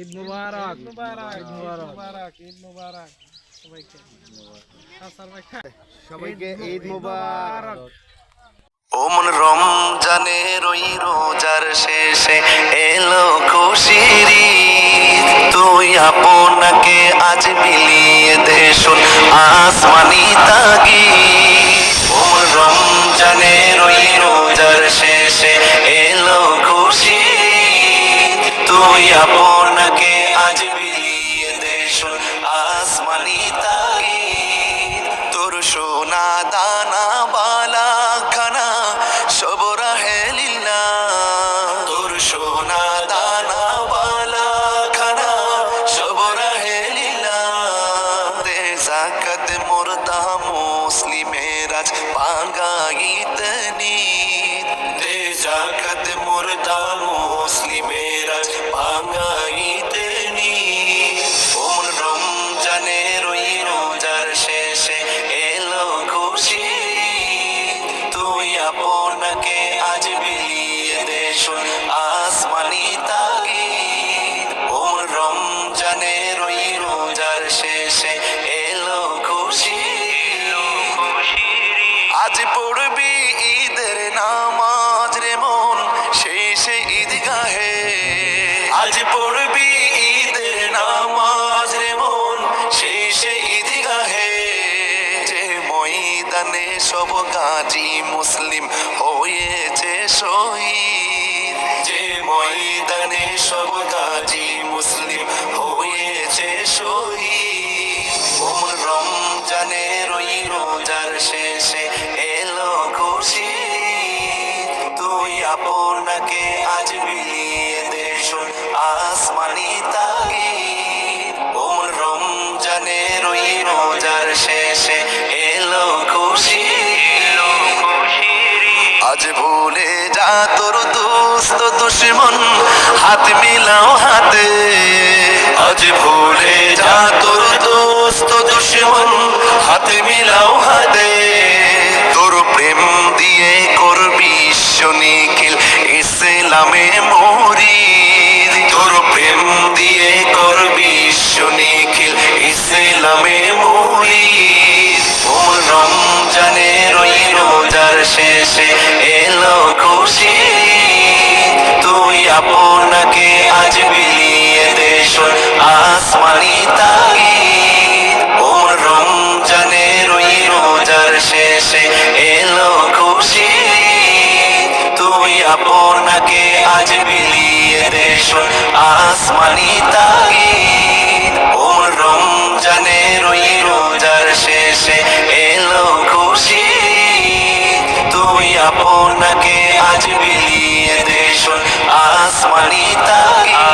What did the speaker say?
ঈদ মুবারক। মুবারক ঈদ ঈদ মুবারক ঈদ মুবারক। সবাইকে। সবাইকে ঈদ মুবারক। ওমন রমজানের ওই রোজার শেষে এলো খুশির ঈদ। তুই আপনাকে আজ মিলিয়ে দে শোন আসমানি তাগি ওমন রমজানের ওই রোজার শেষে এলো খুশির ঈদ। তুই আপনাকে আজ মিলিয়ে দে শোন আসমানি তাগি তোর সোনা, দানা, বালা, খানা, সব রাহে তোর সোনা, দানা, বালা, খানা, সব রাহে লীলা দে জাকাত মুর্দা মুসলিমের আজ বাঙ্গাইত আপনাকে আজ বিলিয়ে দেশ আসমানি তাগি ওমন রমজানের ওই রোজার শেষে এলো খুশি আজ পড়বি সব গাজী মুসলিম হয়েছে শহীদ। যে ময়দানে সব গাজী মুসলিম হয়েছে শহীদ। রমজানের ওই রোজার শেষে এলো খুশি। তুই আপনাকে আজ বিলিয়ে দে শোন আসমানি তাগি রমজানের ওই রোজার শেষে আজ ভুলে যা তোর দোস্ত দুশ্মন, হাত মিলাও হাতে। আজ ভুলে যা তোর দোস্ত দুশ্মন, হাত মিলাও হাতে। তোর প্রেম দিয়ে করবি নিখিল ইসলামে মরি তোর প্রেম দিয়ে করবি নিখিল ইসলামে মরি রমজানের ওই রোজার শেষে আপনাকে আজ বিলিয়ে দেশ আসমানি তাগি ওমর রমজানের ওই রোজার শেষে এলো খুশি। তুই আপনাকে আজ বিলিয়ে দেশ আসমানি তাগি আপনাকে আজ বিলিয়ে দেশ আসমানি তাকে।